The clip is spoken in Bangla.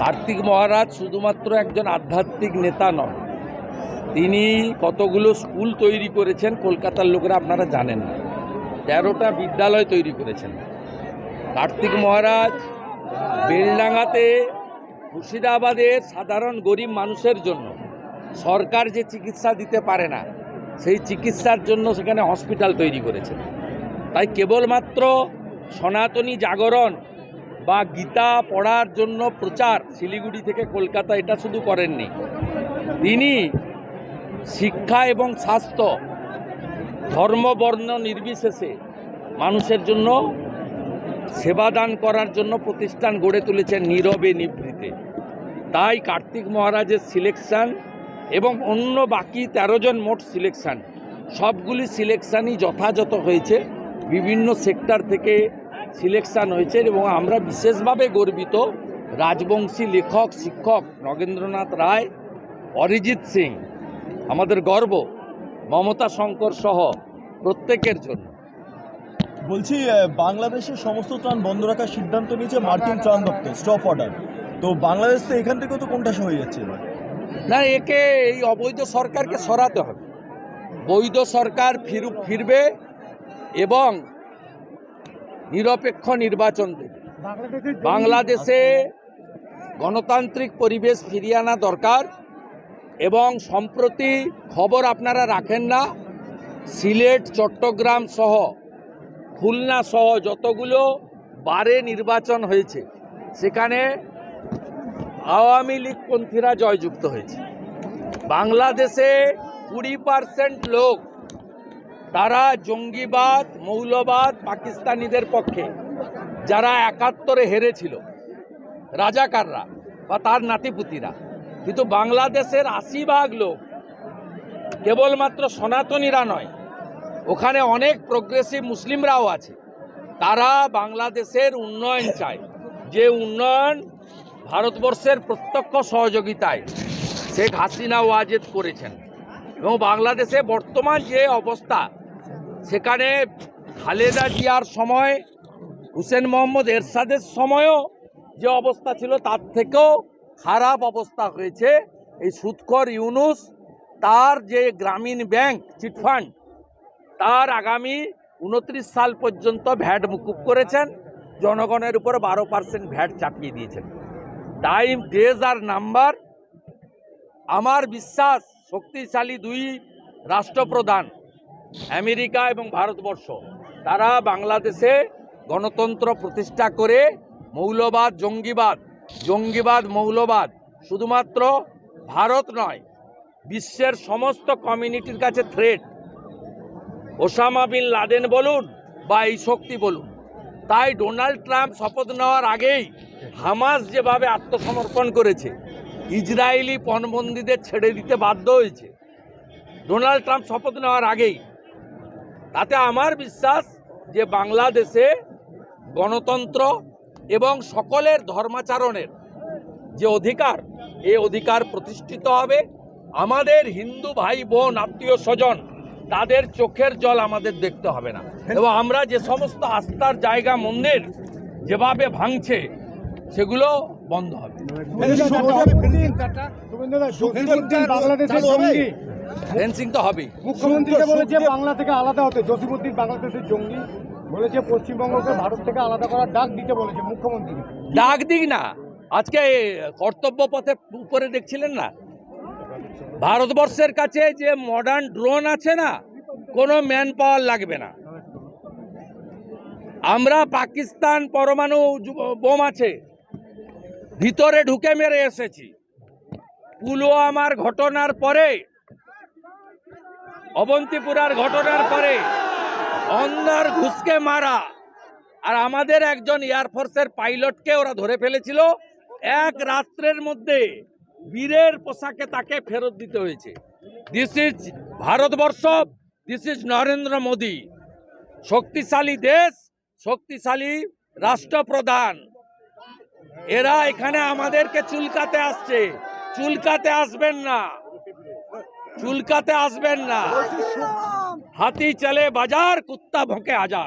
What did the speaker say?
কার্তিক মহারাজ শুধুমাত্র একজন আধ্যাত্মিক নেতা নন, তিনি কতগুলো স্কুল তৈরি করেছেন কলকাতার লোকেরা আপনারা জানেন না। তেরোটা বিদ্যালয় তৈরি করেছেন। কার্তিক মহারাজ বেলডাঙ্গাতে মুর্শিদাবাদের সাধারণ গরিব মানুষের জন্য সরকার যে চিকিৎসা দিতে পারে না, সেই চিকিৎসার জন্য সেখানে হসপিটাল তৈরি করেছে তাই কেবলমাত্র সনাতনী জাগরণ বা গীতা পড়ার জন্য প্রচার শিলিগুড়ি থেকে কলকাতা, এটা শুধু করেননি। তিনি শিক্ষা এবং স্বাস্থ্য ধর্মবর্ণ নির্বিশেষে মানুষের জন্য সেবাদান করার জন্য প্রতিষ্ঠান গড়ে তুলেছেন নীরবে নিভৃতে। তাই কার্তিক মহারাজের সিলেকশান এবং অন্য বাকি তেরো জন মোট সিলেকশন সবগুলি সিলেকশানই যথাযথ হয়েছে। বিভিন্ন সেক্টর থেকে সিলেকশন হয়েছে এবং আমরা বিশেষভাবে গর্বিত রাজবংশী লেখক শিক্ষক নগেন্দ্রনাথ রায় অরিজিৎ সিং আমাদের গর্ব মমতা শঙ্কর সহ প্রত্যেকের জন্য। বলছি বাংলাদেশের সমস্ত ত্রাণ বন্ধ রাখার সিদ্ধান্ত নিয়েছে মার্কিন ত্রাণ দপ্তর স্টপ অর্ডার। তো বাংলাদেশ তো এখান থেকেও তো কোনটা হয়ে যাচ্ছে না একে এই অবৈধ সরকারকে সরাতে হবে। বৈধ সরকার ফিরু ফিরবে এবং নিরপেক্ষ নির্বাচন দেবে। বাংলাদেশে গণতান্ত্রিক পরিবেশ ফিরিয়ে আনা দরকার এবং সম্প্রতি খবর আপনারা রাখেন না সিলেট চট্টগ্রাম সহ খুলনা সহ যতগুলো বারে নির্বাচন হয়েছে সেখানে আওয়ামী লীগপন্থীরা জয়যুক্ত হয়েছে। বাংলাদেশে কুড়ি পার্সেন্ট লোক তারা জঙ্গিবাদ, মৌলবাদ পাকিস্তানিদের পক্ষে, যারা একাত্তরে হেরেছিল, রাজাকাররা বা তার নাতিপুতিরা। কিন্তু বাংলাদেশের আশি ভাগ লোক কেবলমাত্র সনাতনীরা নয়, ওখানে অনেক প্রগ্রেসিভ মুসলিমরাও আছে। তারা বাংলাদেশের উন্নয়ন চায়। যে উন্নয়ন ভারতবর্ষের প্রত্যক্ষ সহযোগিতায় শেখ হাসিনা ওয়াজেদ করেছেন। এবং বাংলাদেশে বর্তমান যে অবস্থা সেখানে খালেদা জিয়ার সময়, হুসেন মোহাম্মদ এরশাদের সময়ও যে অবস্থা ছিল তার থেকেও খারাপ অবস্থা হয়েছে। এই সুৎখর ইউনুস, তার যে গ্রামীণ ব্যাংক চিটফান্ড তার আগামী উনত্রিশ সাল পর্যন্ত ভ্যাট মুকুব করেছেন। জনগণের উপর বারো পার্সেন্ট ভ্যাট চাপিয়ে দিয়েছেন। টাইম, ডেজ আর নাম্বার, আমার বিশ্বাস, শক্তিশালী দুই রাষ্ট্রপ্রধান আমেরিকা এবং ভারতবর্ষ, তারা বাংলাদেশে গণতন্ত্র প্রতিষ্ঠা করে মৌলবাদ, জঙ্গিবাদ জঙ্গিবাদ, মৌলবাদ, শুধুমাত্র ভারত নয়, বিশ্বের সমস্ত কমিউনিটির কাছে থ্রেট ওসামা বিন লাদেন বলুন বা এই শক্তি বলুন, তাই ডোনাল্ড ট্রাম্প শপথ নেওয়ার আগেই হামাস যেভাবে আত্মসমর্পণ করেছে, ইসরায়েলি পণবন্দীদের ছেড়ে দিতে বাধ্য হয়েছে। ডোনাল্ড ট্রাম্প শপথ নেওয়ার আগেই তাতে আমার বিশ্বাস যে বাংলাদেশে গণতন্ত্র এবং সকলের ধর্মাচরণের যে অধিকার এ অধিকার প্রতিষ্ঠিত হবে। আমাদের হিন্দু ভাই বোন আত্মীয় স্বজন তাদের চোখের জল আমাদের দেখতে হবে না। এবং আমরা যে সমস্ত আস্থার জায়গা মন্দির যেভাবে ভাঙছে সেগুলো বন্ধ হবে। বাংলাদেশের ফেন্সিং তো হবেই। মুখ্যমন্ত্রীকে বলেছে বাংলা থেকে আলাদা হতে। জসিমুদ্দিন বাংলাদেশের জঙ্গি বলেছে পশ্চিমবঙ্গকে ভারত থেকে আলাদা করার ডাক দিতে বলেছে মুখ্যমন্ত্রী। ডাক দিক না। আজকে কর্তব্য পথে উপরে দেখছিলেন না? ভারতবর্ষের কাছে যে মডার্ন ড্রোন আছে না কোনো ম্যান পাওয়ার লাগবে না। আমরা পাকিস্তান পরমাণু বোম আছে ভিতরে ঢুকে মেরে এসেছি। পুলওয়ামার ঘটনার পরে অবন্তিপুরার ঘটনার পরে অন্ধার ঘুষকে মারা। আর আমাদের একজন এয়ারফোর্সের পাইলটকে ওরা ধরে ফেলেছিল। এক রাত্রের মধ্যে বীরের পোশাকে তাকে ফেরত দিতে হয়েছে। This is Bharatvarsha this is Narendra Modi. শক্তিশালী দেশ, শক্তিশালী রাষ্ট্রপ্রধান। এরা এখানে আমাদেরকে চুলকাতে আসছে। চুলকাতে আসবেন না। চুলকাতে আসবেন না। হাতি চলে বাজার কুত্তা ভোঁকে হাজার